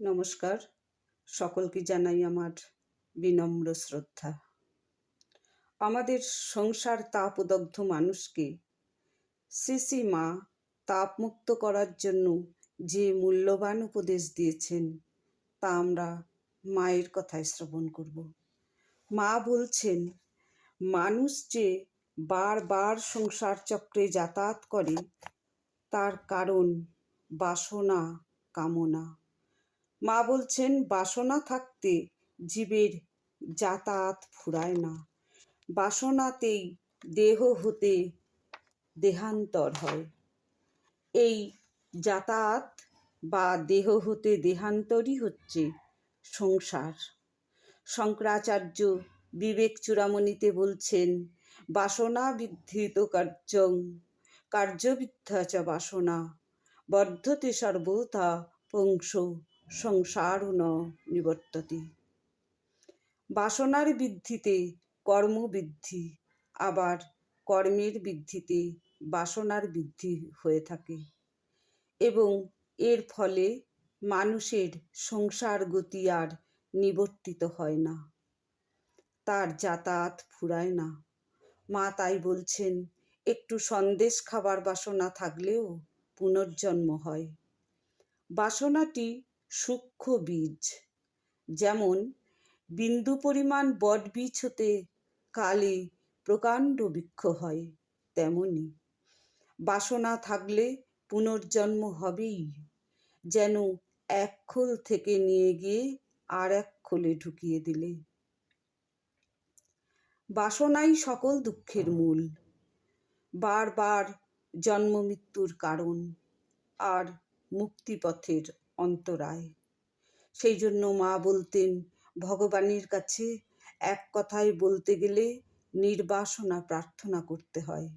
নমস্কার। সকলকে জানাই আমার বিনম্র শ্রদ্ধা। আমাদের সংসার তাপদগ্ধ মানুষকে শ্রী মা তাপমুক্ত করার জন্য যে মূল্যবান উপদেশ দিয়েছেন, তা আমরা মায়ের কথায় শ্রবণ করব। মা বলছেন, মানুষ যে বারবার সংসার চক্রে যাতায়াত করে, তার কারণ বাসনা কামনা। মা বলছেন, বাসনা থাকতে জীবের যাতায়াত ফুরায় না। বাসনাতেই দেহ হতে দেহান্তর হয়। এই যাতায়াত বা দেহ হতে দেহান্তরই হচ্ছে সংসার। শঙ্করাচার্য বিবেক চূড়ামণিতে বলছেন, বাসনা বিদ্ধৃত কার্যং, কার্যবিদ্যা বাসনা। বর্ধতে সর্বতা পংশ সংসার ন নিবর্ততি। বাসনার বৃদ্ধিতে কর্মবৃদ্ধি আবার কর্মের বৃদ্ধিতে বাসনার বৃদ্ধি হয়ে থাকে এবং এর ফলে মানুষের সংসার গতি আর নিবর্তিত হয় না। তার যাতায়াত ফুরায় না। মা তাই বলছেন, একটু সন্দেশ খাবার বাসনা থাকলেও পুনর্জন্ম হয়। বাসনাটি সূক্ষ্ম বীজ। যেমন, বিন্দু পরিমাণ বট বীজ হতে কালে প্রকাণ্ড বৃক্ষ হয়, তেমনি। বাসনা থাকলে পুনর্জন্ম হবেই, যেন এক খোল থেকে নিয়ে গিয়ে আর এক খোলে ঢুকিয়ে দিলে। বাসনাই সকল দুঃখের মূল, বারবার জন্ম মৃত্যুর কারণ আর মুক্তিপথের অন্তরায়। সেই জন্য মা বলতেন, ভগবানের কাছে এক কথায় বলতে গেলে নির্বাসনা প্রার্থনা করতে হয়।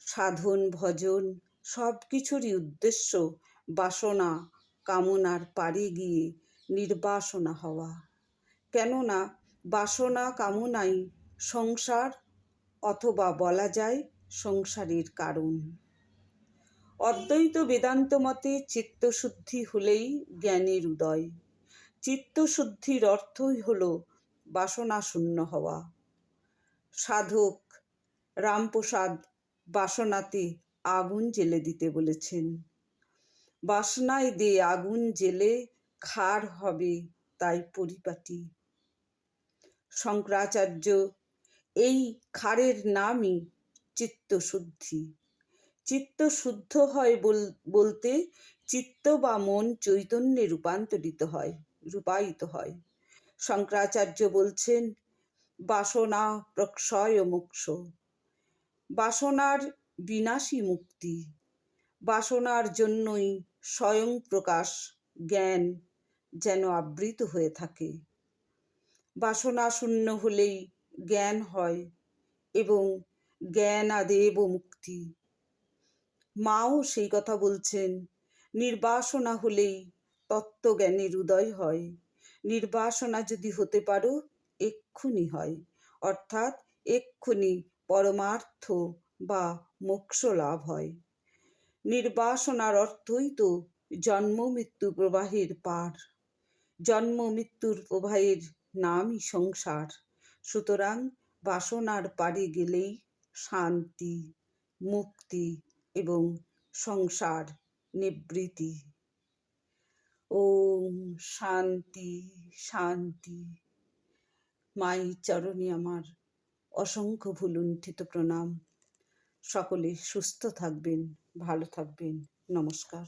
সাধন, ভজন সব কিছুরই উদ্দেশ্য বাসনা, কামনার পারে গিয়ে নির্বাসনা হওয়া। কেননা বাসনা, কামনাই সংসার অথবা বলা যায় সংসারের কারণ। অদ্বৈত বেদান্ত মতে চিত্তশুদ্ধি হলেই জ্ঞানের উদয় চিত্তশুদ্ধির অর্থই হল বাসনা শূন্য হওয়া। সাধক রামপ্রসাদ বাসনাতে আগুন জেলে দিতে বলেছেন। বাসনায় দে আগুন জেলে, খার হবে তাই পরিপাটি। শঙ্করাচার্য, এই খারের নামই চিত্তশুদ্ধি। চিত্ত শুদ্ধ হয় বলতে চিত্ত বা মন চৈতন্যে রূপান্তরিত হয়, রূপায়িত হয়। শঙ্করাচার্য বলছেন, বাসনা প্রক্ষয় মোক্ষ। বাসনার বিনাশী মুক্তি। বাসনার জন্যই স্বয়ং প্রকাশ, জ্ঞান যেন আবৃত হয়ে থাকে। বাসনা শূন্য হলেই জ্ঞান হয় এবং জ্ঞান আদেব মুক্তি মাও সেই কথা বলছেন। নির্বাসনা হলেই তত্ত্বজ্ঞানের উদয় হয়। নির্বাসনা যদি হতে পারো এক্ষুনি হয়। অর্থাৎ এক্ষুনি পরমার্থ বা মোক্ষ লাভ হয়। নির্বাসনার অর্থই তো জন্ম মৃত্যু প্রবাহের পার। জন্ম মৃত্যুর প্রবাহের নামই সংসার। সুতরাং বাসনার পারে গেলেই শান্তি, মুক্তি এবং সংসার নিবৃতি ওম শান্তি শান্তি। মাই চরণী আমার অসংখ্য ভুলুণ্ঠিত প্রণাম। সকলে সুস্থ থাকবেন, ভালো থাকবেন। নমস্কার।